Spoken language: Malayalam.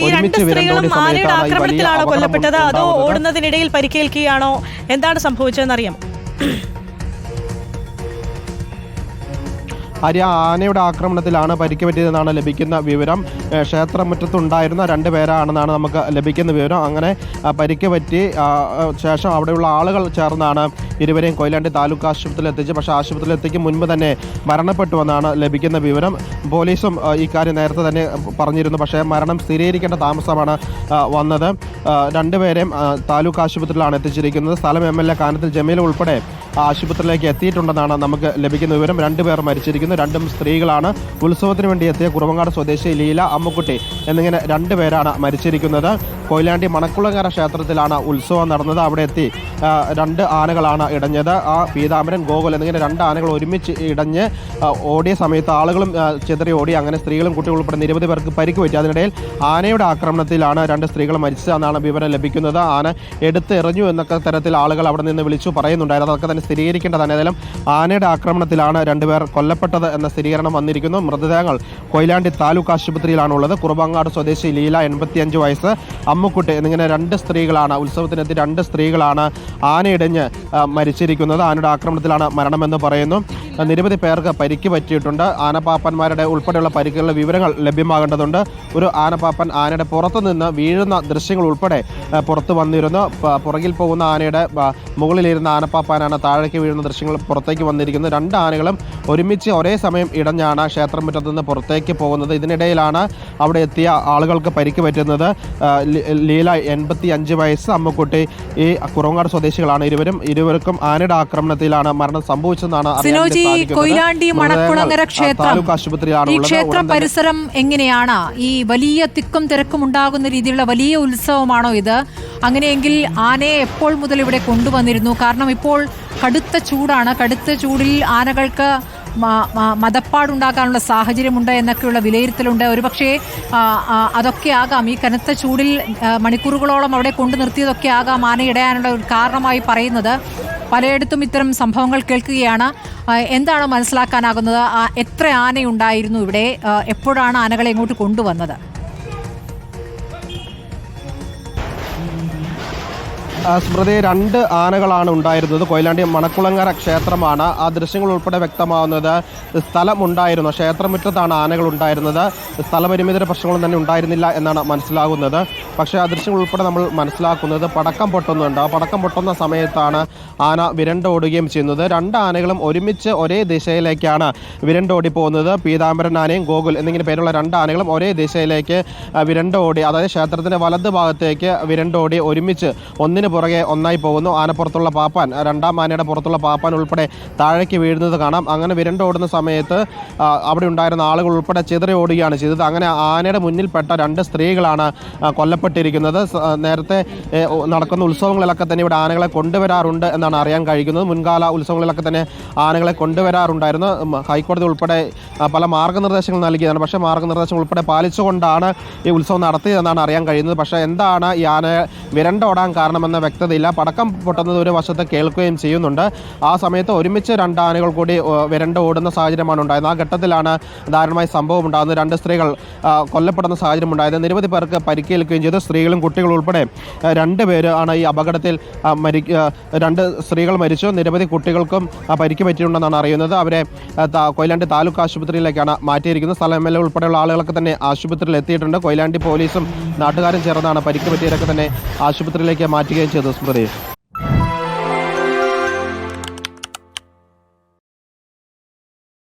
ഈ രണ്ട് സ്ത്രീകളും ആനയുടെ ആക്രമണത്തിലാണോ കൊല്ലപ്പെട്ടത്? അതോ ഓടുന്നതിനിടയിൽ പരിക്കേൽക്കുകയാണോ? എന്താണ് സംഭവിച്ചതെന്ന് അറിയാം ഹരി ആനയുടെ ആക്രമണത്തിലാണ് പരിക്ക് പറ്റിയതെന്നാണ് ലഭിക്കുന്ന വിവരം. ക്ഷേത്രമുറ്റത്തുണ്ടായിരുന്ന രണ്ട് പേരാണെന്നാണ് നമുക്ക് ലഭിക്കുന്ന വിവരം. അങ്ങനെ പരിക്ക് പറ്റി ശേഷം അവിടെയുള്ള ആളുകൾ ചേർന്നാണ് ഇരുവരെയും കൊയിലാണ്ടി താലൂക്ക് ആശുപത്രിയിൽ എത്തിച്ച് പക്ഷേ ആശുപത്രിയിൽ എത്തിക്കും മുൻപ് തന്നെ മരണപ്പെട്ടുവെന്നാണ് ലഭിക്കുന്ന വിവരം. പോലീസും ഇക്കാര്യം നേരത്തെ തന്നെ പറഞ്ഞിരുന്നു പക്ഷേ മരണം സ്ഥിരീകരിക്കേണ്ട താമസമാണ് വന്നത്. രണ്ടുപേരെയും താലൂക്ക് ആശുപത്രിയിലാണ് എത്തിച്ചിരിക്കുന്നത്. സ്ഥലം M L A Kanathil Jameel ഉൾപ്പെടെ ആശുപത്രിയിലേക്ക് എത്തിയിട്ടുണ്ടെന്നാണ് നമുക്ക് ലഭിക്കുന്ന വിവരം. രണ്ടുപേർ മരിച്ചിരിക്കുന്നു. രണ്ടും സ്ത്രീകളാണ്. ഉത്സവത്തിന് വേണ്ടി എത്തിയ കുറവങ്ങാട് സ്വദേശി ലീല അമ്മുക്കുട്ടി എന്നിങ്ങനെ രണ്ടുപേരാണ് മരിച്ചിരിക്കുന്നത്. കൊയിലാണ്ടി മണക്കുളങ്ങര ക്ഷേത്രത്തിലാണ് ഉത്സവം നടന്നത്. അവിടെ എത്തി രണ്ട് ആനകളാണ് ഇടഞ്ഞത്. ആ പീതാംബരൻ ഗോകുൽ എന്നിങ്ങനെ രണ്ട് ആനകൾ ഒരുമിച്ച് ഇടഞ്ഞ് ഓടിയ സമയത്ത് ആളുകളും ചെതറി ഓടി അങ്ങനെ സ്ത്രീകളും കുട്ടികളും ഉൾപ്പെടെ നിരവധി പേർക്ക് പരിക്ക് പറ്റി. അതിനിടയിൽ ആനയുടെ ആക്രമണത്തിലാണ് രണ്ട് സ്ത്രീകൾ മരിച്ചതെന്നാണ് വിവരം ലഭിക്കുന്നത്. ആന എടുത്ത് എറിഞ്ഞു എന്നൊക്കെ തരത്തിൽ ആളുകൾ അവിടെ നിന്ന് വിളിച്ചു പറയുന്നുണ്ടായിരുന്നു. അതൊക്കെ തന്നെ സ്ഥിരീകരിക്കേണ്ടതാണ് ഏതായാലും ആനയുടെ ആക്രമണത്തിലാണ് രണ്ടുപേർ കൊല്ലപ്പെട്ടത് എന്ന സ്ഥിരീകരണം വന്നിരിക്കുന്നു. മൃതദേഹങ്ങൾ കൊയിലാണ്ടി താലൂക്ക് ആശുപത്രിയിലാണുള്ളത്. കുറുബങ്ങാട് സ്വദേശി ലീല എൺപത്തിയഞ്ച് വയസ്സ്. അമ്മുക്കുട്ടി എന്നിങ്ങനെ രണ്ട് സ്ത്രീകളാണ് ഉത്സവത്തിനെത്തി രണ്ട് സ്ത്രീകളാണ് ആനയിടഞ്ഞ് മരിച്ചിരിക്കുന്നത്. ആനയുടെ ആക്രമണത്തിലാണ് മരണമെന്ന് പറയുന്നു. നിരവധി പേർക്ക് പരിക്ക് പറ്റിയിട്ടുണ്ട്. ആനപ്പാപ്പന്മാരുടെ ഉൾപ്പെടെയുള്ള പരിക്കുകളുടെ വിവരങ്ങൾ ലഭ്യമാകേണ്ടതുണ്ട്. ഒരു ആനപ്പാപ്പൻ ആനയുടെ പുറത്തുനിന്ന് വീഴുന്ന ദൃശ്യങ്ങൾ ഉൾപ്പെടെ പുറത്തു വന്നിരുന്നു. പുറകിൽ പോകുന്ന ആനയുടെ മുകളിലിരുന്ന ആനപ്പാപ്പാനാണ് താഴേക്ക് വീഴുന്ന ദൃശ്യങ്ങൾ പുറത്തേക്ക് വന്നിരിക്കുന്നത് രണ്ട് ആനകളും ഒരുമിച്ച് ഒരേ സമയം ഇടഞ്ഞാണ് ക്ഷേത്രം മുറ്റത്ത് നിന്ന് പുറത്തേക്ക് പോകുന്നത്. ഇതിനിടയിലാണ് അവിടെ എത്തിയ ആളുകൾക്ക് പരിക്ക് പറ്റുന്നത്. ലീല എൺപത്തി അഞ്ച് വയസ്സ് അമ്മക്കുട്ടി. ഈ കുറവങ്ങാട് സ്വദേശികളാണ്. ഇരുവരും ഇരുവർക്കും ആനയുടെ ആക്രമണത്തിലാണ് മരണം സംഭവിച്ചതെന്നാണ് മണക്കുളങ്ങര ക്ഷേത്രം. താലൂക്ക് ആശുപത്രിയിലാണ് ഈ ക്ഷേത്ര പരിസരം എങ്ങനെയാണ്? ഈ വലിയ തിക്കും തിരക്കും ഉണ്ടാകുന്ന രീതിയിലുള്ള വലിയ ഉത്സവമാണോ ഇത്? അങ്ങനെയെങ്കിൽ ആനയെ എപ്പോൾ മുതൽ ഇവിടെ കൊണ്ടുവന്നിരുന്നു? കാരണം ഇപ്പോൾ കടുത്ത ചൂടാണ്. കടുത്ത ചൂടിൽ ആനകൾക്ക് മ- മ- മദപ്പാടുണ്ടാകാനുള്ള സാഹചര്യമുണ്ട് എന്നൊക്കെയുള്ള വിലയിരുത്തലുണ്ട്. ഒരുപക്ഷേ അതൊക്കെ ആകാം. ഈ കനത്ത ചൂടിൽ മണിക്കൂറുകളോളം അവിടെ കൊണ്ടു നിർത്തിയതൊക്കെ ആകാം ആന ഇടയാനുള്ള ഒരു കാരണമായി പറയുന്നത്. പലയിടത്തും ഇത്തരം സംഭവങ്ങൾ കേൾക്കുകയാണ്. എന്താണ് മനസ്സിലാക്കാനാകുന്നത്? എത്ര ആനയുണ്ടായിരുന്നു ഇവിടെ? എപ്പോഴാണ് ആനകളെ ഇങ്ങോട്ട് കൊണ്ടുവന്നത്? സ്മൃതി രണ്ട് ആനകളാണ് ഉണ്ടായിരുന്നത്. കൊയിലാണ്ടി മണക്കുളങ്ങര ക്ഷേത്രമാണ്. ആ ദൃശ്യങ്ങൾ ഉൾപ്പെടെ വ്യക്തമാവുന്നത് സ്ഥലമുണ്ടായിരുന്നു. ക്ഷേത്രമുറ്റത്താണ് ആനകൾ ഉണ്ടായിരുന്നത്. സ്ഥലപരിമിതിയുടെ പ്രശ്നങ്ങളും തന്നെ ഉണ്ടായിരുന്നില്ല എന്നാണ് മനസ്സിലാകുന്നത്. പക്ഷേ ആ ദൃശ്യങ്ങൾ ഉൾപ്പെടെ നമ്മൾ മനസ്സിലാക്കുന്നത് പടക്കം പൊട്ടുന്നുണ്ട്. ആ പടക്കം പൊട്ടുന്ന സമയത്താണ് ആന വിരണ്ടോടുകയും ചെയ്യുന്നത്. രണ്ട് ആനകളും ഒരുമിച്ച് ഒരേ ദിശയിലേക്കാണ് വിരണ്ടോടി പോകുന്നത്. പീതാംബരൻ ആനയും ഗോകുൽ എന്നിങ്ങനെ പേരുള്ള രണ്ട് ആനകളും ഒരേ ദിശയിലേക്ക് വിരണ്ടോടി അതായത് ക്ഷേത്രത്തിന്റെ വലത് ഭാഗത്തേക്ക് വിരണ്ടോടി ഒരുമിച്ച് ഒന്നിന് പുറകെ ഒന്നായി പോകുന്നു. ആനപ്പുറത്തുള്ള പാപ്പാൻ രണ്ടാം ആനയുടെ പുറത്തുള്ള പാപ്പാൻ ഉൾപ്പെടെ താഴേക്ക് വീഴുന്നത് കാണാം. അങ്ങനെ വിരണ്ടോടുന്ന സമയത്ത് അവിടെ ഉണ്ടായിരുന്ന ആളുകൾ ഉൾപ്പെടെ ചിതറി ഓടുകയാണ് ചെയ്തത്. അങ്ങനെ ആനയുടെ മുന്നിൽപ്പെട്ട രണ്ട് സ്ത്രീകളാണ് കൊല്ലപ്പെട്ടിരിക്കുന്നത്. നേരത്തെ നടക്കുന്ന ഉത്സവങ്ങളിലൊക്കെ തന്നെ ഇവിടെ ആനകളെ കൊണ്ടുവരാറുണ്ട് എന്നാണ് അറിയാൻ കഴിയുന്നത്. മുൻകാല ഉത്സവങ്ങളിലൊക്കെ തന്നെ ആനകളെ കൊണ്ടുവരാറുണ്ടായിരുന്നു. ഹൈക്കോടതി ഉൾപ്പെടെ പല മാർഗനിർദ്ദേശങ്ങൾ നൽകിയതാണ്. പക്ഷേ മാർഗനിർദ്ദേശങ്ങൾ ഉൾപ്പെടെ പാലിച്ചുകൊണ്ടാണ് ഈ ഉത്സവം നടത്തിയതെന്നാണ് അറിയാൻ കഴിയുന്നത്. പക്ഷേ എന്താണ് ഈ ആന വിരണ്ടോടാൻ കാരണമെന്ന വ്യക്തതയില്ല. പടക്കം പൊട്ടുന്നത് ഒരു വശത്ത് കേൾക്കുകയും ചെയ്യുന്നുണ്ട്. ആ സമയത്ത് ഒരുമിച്ച് രണ്ട് ആനകൾ കൂടി വരണ്ട ഓടുന്ന സാഹചര്യമാണ് ഉണ്ടായത്. ആ ഘട്ടത്തിലാണ് ദാരുണമായ സംഭവം ഉണ്ടാകുന്നത്. രണ്ട് സ്ത്രീകൾ കൊല്ലപ്പെടുന്ന സാഹചര്യം ഉണ്ടായത്. നിരവധി പേർക്ക് പരിക്കേൽക്കുകയും ചെയ്തു. സ്ത്രീകളും കുട്ടികളും ഉൾപ്പെടെ രണ്ട് പേര് ആണ് ഈ അപകടത്തിൽ മരി രണ്ട് സ്ത്രീകൾ മരിച്ചു. നിരവധി കുട്ടികൾക്കും പരിക്ക് പറ്റിയിട്ടുണ്ടെന്നാണ് അറിയുന്നത്. അവരെ കൊയിലാണ്ടി താലൂക്ക് ആശുപത്രിയിലേക്കാണ് മാറ്റിയിരിക്കുന്നത്. സ്ഥലം എൽ ഉൾപ്പെടെയുള്ള ആളുകളൊക്കെ തന്നെ ആശുപത്രിയിൽ എത്തിയിട്ടുണ്ട്. കൊയിലാണ്ടി പോലീസും നാട്ടുകാരും ചേർന്നാണ് പരിക്ക് പറ്റിയവരൊക്കെ തന്നെ ആശുപത്രിയിലേക്ക് മാറ്റുകയും ചെയ്തു സ്മൃതി